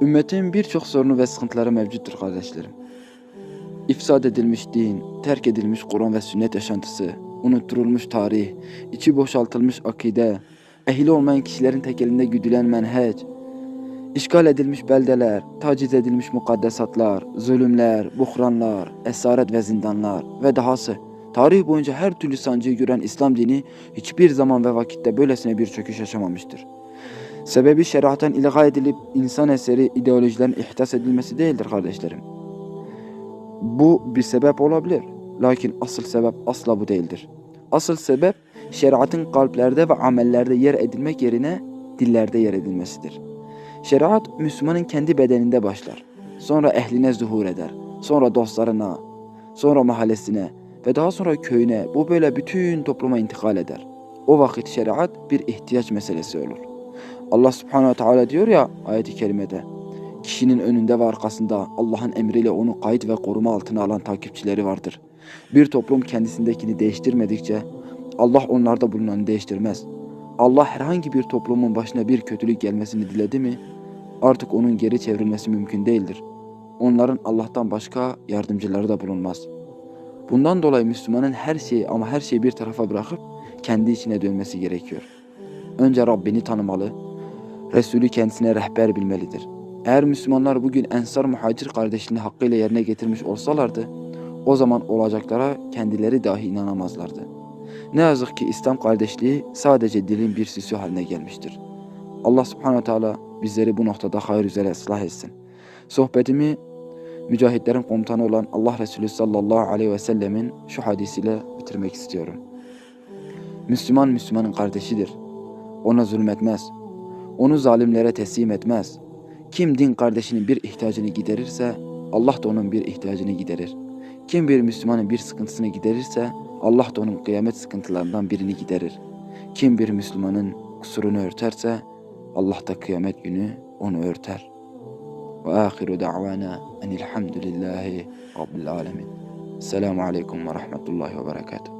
Ümmetin birçok sorunu ve sıkıntıları mevcuttur kardeşlerim. İfsad edilmiş din, terk edilmiş Kur'an ve sünnet yaşantısı, unutturulmuş tarih, içi boşaltılmış akide, ehli olmayan kişilerin tekelinde güdülen menheç, işgal edilmiş beldeler, taciz edilmiş mukaddesatlar, zulümler, buhranlar, esaret ve zindanlar ve dahası tarih boyunca her türlü sancıyı gören İslam dini hiçbir zaman ve vakitte böylesine bir çöküş yaşamamıştır. Sebebi şeriattan ilga edilip insan eseri ideolojilerin ihdas edilmesi değildir kardeşlerim. Bu bir sebep olabilir. Lakin asıl sebep asla bu değildir. Asıl sebep şeriatın kalplerde ve amellerde yer edilmek yerine dillerde yer edilmesidir. Şeriat Müslümanın kendi bedeninde başlar. Sonra ehline zuhur eder. Sonra dostlarına, sonra mahallesine ve daha sonra köyüne bu böyle bütün topluma intikal eder. O vakit şeriat bir ihtiyaç meselesi olur. Allah subhanehu ve teala diyor ya ayet-i kerimede kişinin önünde ve arkasında Allah'ın emriyle onu kayıt ve koruma altına alan takipçileri vardır. Bir toplum kendisindekini değiştirmedikçe Allah onlarda bulunanı değiştirmez. Allah herhangi bir toplumun başına bir kötülük gelmesini diledi mi artık onun geri çevrilmesi mümkün değildir. Onların Allah'tan başka yardımcıları da bulunmaz. Bundan dolayı Müslümanın her şeyi ama her şeyi bir tarafa bırakıp kendi içine dönmesi gerekiyor. Önce Rabbini tanımalı, Resulü kendisine rehber bilmelidir. Eğer Müslümanlar bugün Ensar muhacir kardeşliğini hakkıyla yerine getirmiş olsalardı, o zaman olacaklara kendileri dahi inanamazlardı. Ne yazık ki İslam kardeşliği sadece dilin bir süsü haline gelmiştir. Allah subhanahu teala bizleri bu noktada hayır üzere ıslah etsin. Sohbetimi mücahitlerin komutanı olan Allah Resulü sallallahu aleyhi ve sellemin şu hadisiyle bitirmek istiyorum. Müslüman Müslümanın kardeşidir. Ona zulmetmez. Onu zalimlere teslim etmez. Kim din kardeşinin bir ihtiyacını giderirse Allah da onun bir ihtiyacını giderir. Kim bir Müslümanın bir sıkıntısını giderirse Allah da onun kıyamet sıkıntılarından birini giderir. Kim bir Müslümanın kusurunu örterse Allah da kıyamet günü onu örter. Ve ahiru da'vana enilhamdülillahi rabbil alemin. Selamun aleyküm ve rahmetullahi ve berekatuhu.